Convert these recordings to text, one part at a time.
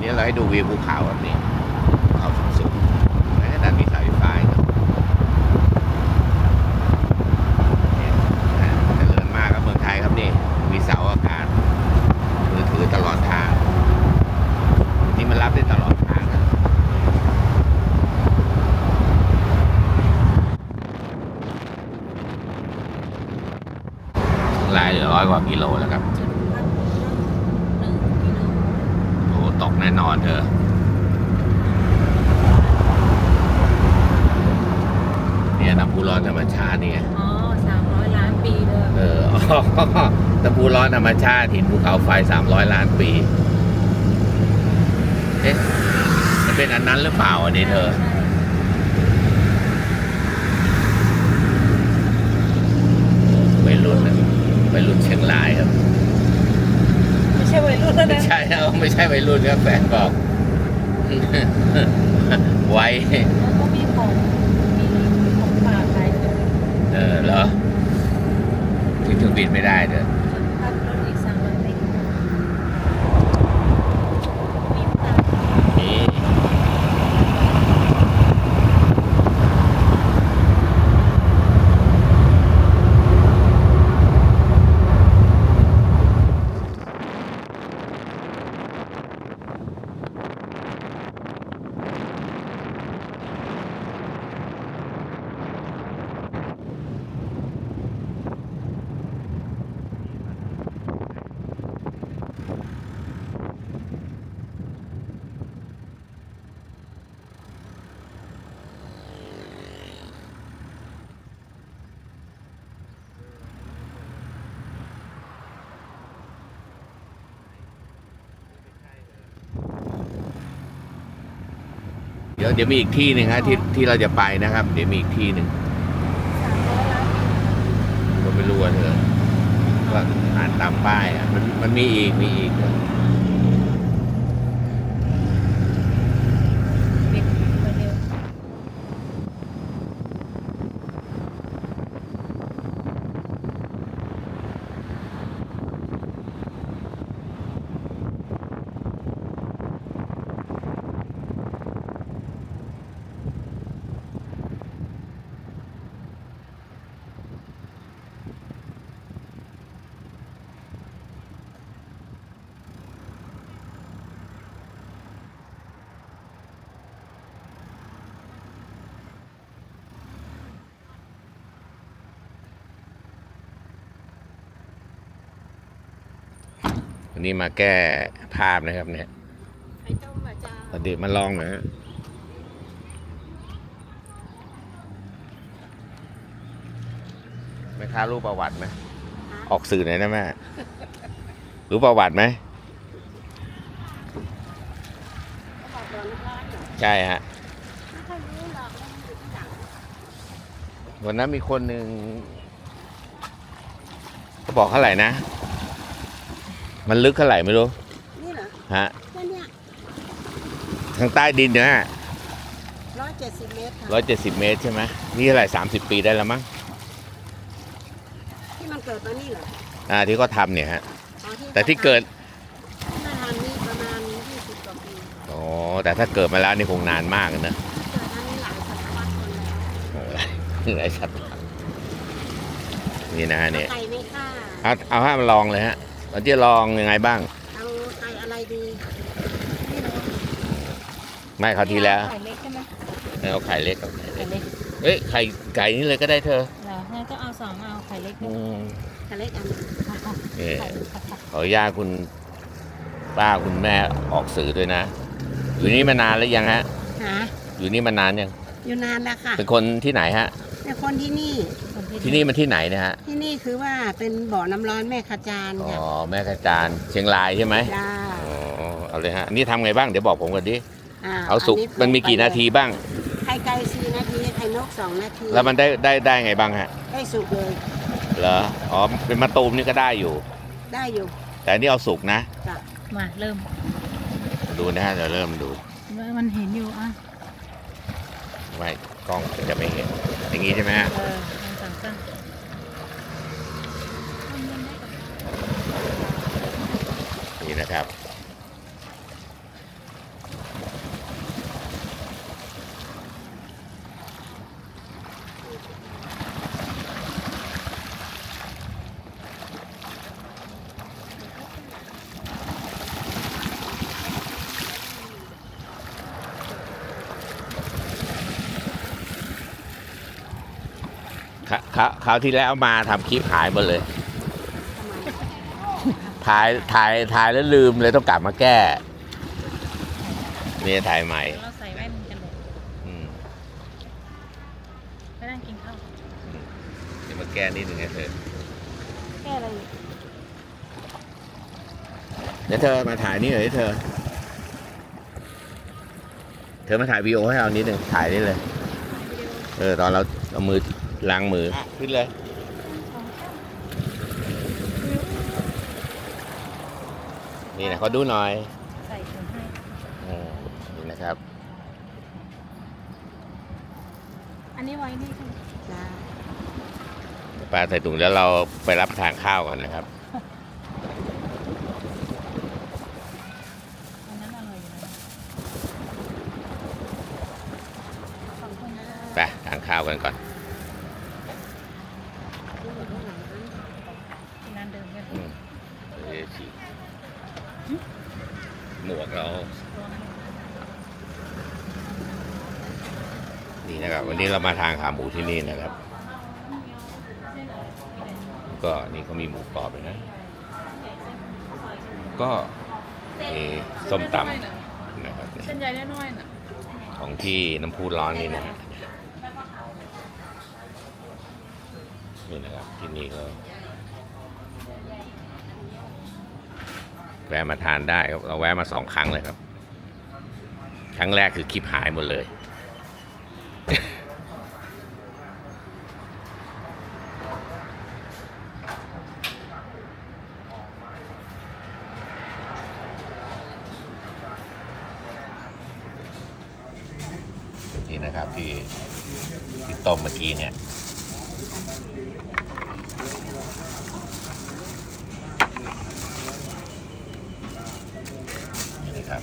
นี่เราให้ดูวิวภูเขาแบบนี้เขาสูงๆและด้านมีเสาไฟฟ้าอีกครับเนี่ยเจริญมากครับเมืองไทยครับนี่มีเสาอากาศมือถือตลอดทางนี่มันรับได้ตลอดทางนะลายเหลือร้อยกว่ากิโลแล้วครับ จุดพักหนึ่งกิโล โอ้ตก แน่นอนเธอเนี่ยน้ำพุร้อนธรรมชาตินี่ไงอ๋อสามร้อยล้านปีเลยเออน้ำพุร้อนธรรมชาติหินภูเขาไฟสามร้อยล้านปีเอ๊ะจะเป็นอันนั้นหรือเปล่าอันนี้เธอใช่วัยรุ่นนะวัยรุ่นเชียงรายครับไม่ใช่วัยรุ่นแล้วไม่นะใช่ครับไม่ใช่วัยรุ่นครับแฟนบอก ไว้แล้วก็มีของมีของป่าขายจุดเออเหรอขึ้นเครื่องบินไม่ได้เด้อ จุดพักรถอีกสามร้อยเมตรมีตา นี่เดี๋ ยวเดี๋ยวมีอีกที่หนึ่งฮะที่ที่เราจะไปนะครับ เดี๋ยวมีอีกที่หนึ่งสามร้อยล้านปีก็ไม่รู้ว่าเธอก็อ่านตามป้ายอะมันมันมีอีกมีอีกไปเร็ว วันนี้มาแก้ภาพนะครับเนี่ยไอ้เจ้ามาจ้าพอดีมาลองหน่อยฮะแม่ค้ารู้ประวัติไหมออกสื่อหน่อยนะแม่รู้ประวัติไหมบอกโดนร้านเหรอใช่ฮะไม่ค่อยรู้หรอกว่ามันอยู่ที่ไหนวันนั้นมีคนหนึ่งเขาบอกเท่าไหร่นะ มันลึกเท่าไหร่ไม่รู้ นี่เหรอฮะ แค่เนี้ยทางใต้ดินเนี่ยร้อยเจ็ดสิบเมตรค่ะร้อยเจ็ดสิบเมตรใช่ไหมนี่เท่าไหร่สามสิบปีได้แล้วมั้ง ที่มันเกิดมานี่เหรออ่า ที่เขาทำเนี่ยฮะ อ๋อแต่ที่เกิด ที่มาทำนี่ประมาณยี่สิบกว่าปีอ๋อ แต่ถ้าเกิดมาแล้วนี่คงนานมากเลยนะเกิดอันนี้หลายศตวรรษคนแล้วโอ้ยหลายสัตว์นี่นะฮะเนี่ยไก่ไม่ฆ่าเอา เอาให้มาลองเลยฮะ เราจะลองยังไงบ้าง เอาไก่อะไรดีนี่เลยไม่เขาวที่แล้วไก่เล็กใช่ไหมเอาไข่เล็กเอาไข่เล็ไข่กเล็กเอ้ยไข่ไก่นี่เลยก็ได้เธอเหรองั้นก็เอาสองเอาไข่เล็กอืด้วยมไข่เล็กอันเอ่อไข่ผัดขออนุญาตคุณป้าคุณแม่ออกสื่อด้วยนะ อยู่นี่มานานแล้วยังฮะ หาอยู่นี่มานานยัง อยู่นานแล้วค่ะ เป็นคนที่ไหนฮะเป็นคนที่นี่ ที่นี่มันที่ไหนนะฮะ ที่นี่คือว่าเป็นบ่อน้ำร้อนแม่ขจานอ๋อ ค่ะแม่กระจานเชียงรายใช่ไหมจ้าอ๋อ เอาเลยฮะอันนี่ทำไงบ้าง เดี๋ยวบอกผมก่อนดิาเอาสุกนนี้มันมีกี่นาทีบ้าง ไข่ไก่สี่นาทีไข่นกสองนาทีแล้วมันได้ได้ได้ไงบ้างฮะ ได้สุกเลยเหรอ อ๋อ เป็นมะตูมนี่ก็ได้อยู่ ได้อยู่แต่อันนี่เอาสุกนะ จ้ะมาเริ่มดูนะฮะ เดี๋ยวเริ่มดู มันเห็นอยู่อะไว้กล้องจะไม่เห็น อย่างนี้ใช่ไหมฮะ เออ ครับ คราวที่แล้วมาทำคลิปหายหมดเลย ถ่ายถ่ายถ่ายแล้วลืมเลยต้องกลับมาแก้นี่ถ่ายใหม่เราใส่แว่นกันเลยอืมไปนั่งกินข้าวเดี๋ยวมาแก้นิดนึงนะเธอแค่อะไรอยู่เดี๋ยวเธอมาถ่ายนี่หน่อยดิเธอ เธอมาถ่ายวีโอให้เรานิดนึงถ่ายนี่เลยเออตอนเราเอามือล้างมือ อะ ขึ้นเลย นี่นะเขาดูหน่อยใส่ถุงให้อืมนี่นะครับ อันนี้ไว้นี่ใช่ไหมจ้าปลาใส่ถุงแล้วเราไปรับประทานข้าวกันนะครับ อันนั้นอร่อยอยู่นะขอบคุณนะ ไปทานข้าวกันก่อน ดูเหมือนข้างหลังนั้น ที่ร้านเดิมกัน อืมเดี๋ยวฉีก หมวกเราตัวนั้นนี่นะครับ วันนี้เรามาทานขาหมูที่นี่นะครับ ก็นี่เขามีหมูกรอบเลยนะ ก็มีส้มตำนะครับเส้นใหญ่น้อยๆน่ะของที่น้ำพุร้อนนี่นะฮะนี่นะครับที่นี่ก็ แวะมาทานได้ครับเราแวะมาสองครั้งเลยครับ ครั้งแรกคือคลิปหายหมดเลย นี่นะครับที่ที่ต้มเมื่อกี้เนี่ย นี่นะครับ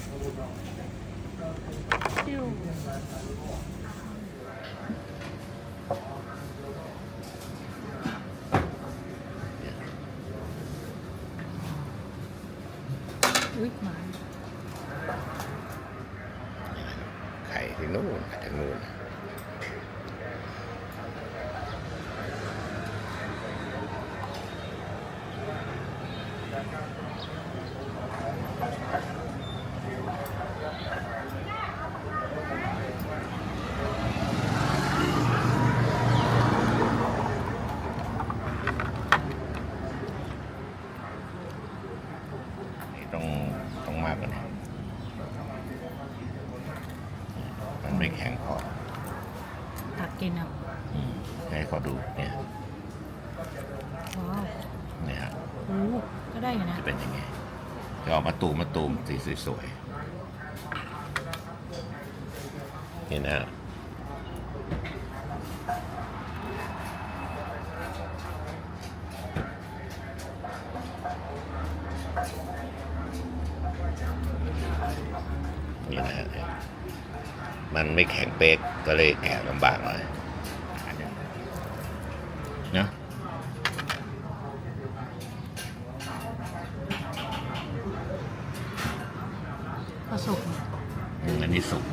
จิ้วอุ้ยหมา ไข่ที่นู่นทางนู่นนี่ต้องต้องมากกว่านี้มันไม่แข็งพอ ตักกินอะ อืมให้เขาดูเนี่ย ว้าว เนี่ยฮะ โอ้ก็ได้อยู่นะ จะเป็นยังไง จะออกมาตูมมาตูมสีสวยๆนี่นะฮะนี่นะฮะมันไม่แข็งเป๊กก็เลยแกะลำบากหน่อยเนอะ ผสมอืมอันนี้สุก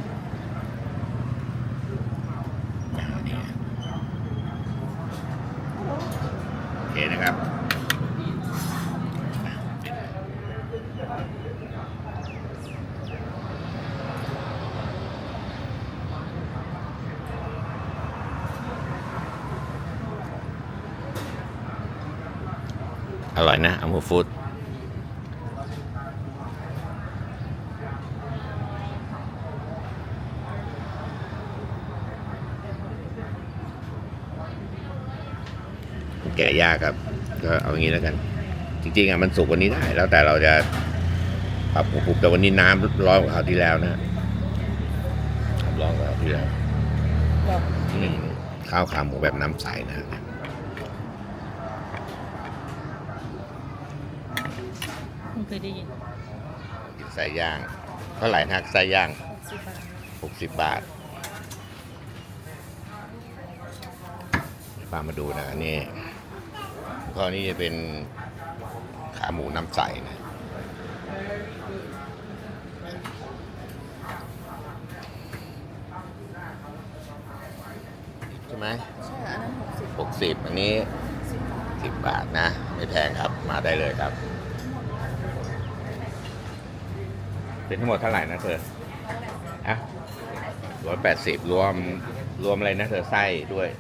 อ่านี่โอเคนะครับอร่อยนะอัมูฟู้ด แกะยากครับ ก็เอาอย่างนี้แล้วกัน จริงๆอะมันสุกกวันนี้ได้ แล้วแต่เราจะปรับปรุงแต่วันนี้น้ำร้อนกว่าคราวที่แล้วนะร้อนกว่าคราวที่แล้วแบบอืมข้าวขาหมูแบบน้ำใสนะคุณเคยได้ยินใส่ย่างเท่าไหร่นักใส่ย่างสิบบาทหกสิบบาทเดี๋ยวป้ามาดูนะอัน นี่ข้อนี้จะเป็นขาหมูน้ำใสนะใช่ไหมใช่อันนั้นหกสิบหกสิบอันนี้สิบบาทนะ ไม่แพงครับมาได้เลยครับ เป็นทั้งหมดเท่าไหร่นะเธออะร้อยแปดสิบรวมรวมอะไรนะเธอไส้ด้วย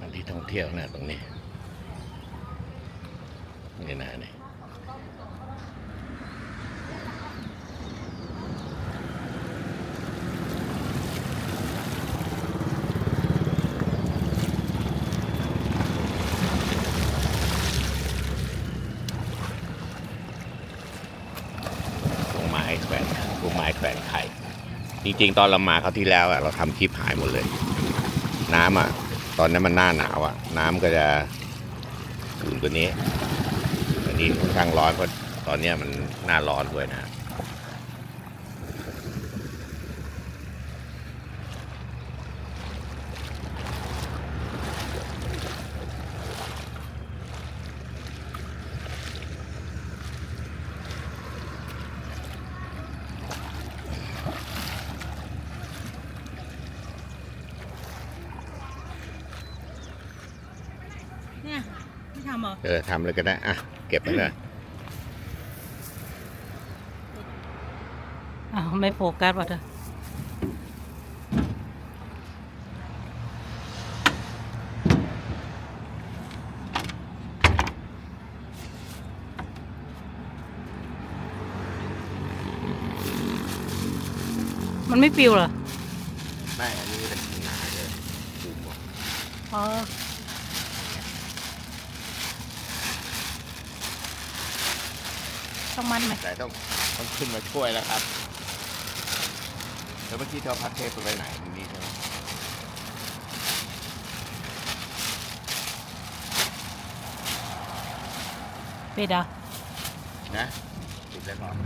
มัน ที่ท่องเที่ยวนะตรงนี้ นี่นะนี่พวงไม้แขวนพวงไม้แขวนไข่ จริงๆ ตอนเรามาเขาที่แล้วอะเราทำคลิปหายหมดเลย น้ำอะ ตอนนั้นมันหน้าหนาวอะ น้ำก็จะอุ่นกว่านี้ อันนี้ค่อนข้างร้อนเพราะตอนนี้มันหน้าร้อนด้วยนะ เนี่ยไม่ ทำเหรอ เออทำเลยก็ได้อะเก็บไปเลยอ้าวไม่โฟกัสว่ะเธอมันไม่ปิวเหรอ ไม่อันนี้เป็นหนาเลยปูหมดอ๋อ ต้องมันไหมแต่ต้องต้องขึ้นมาช่วยแล้วครับแล้วเมื่อกี้เธอพัดเทปไปไว้ไหนตรงนี้ใช่ไหมเป็ดอะนะติดแล้วก่อน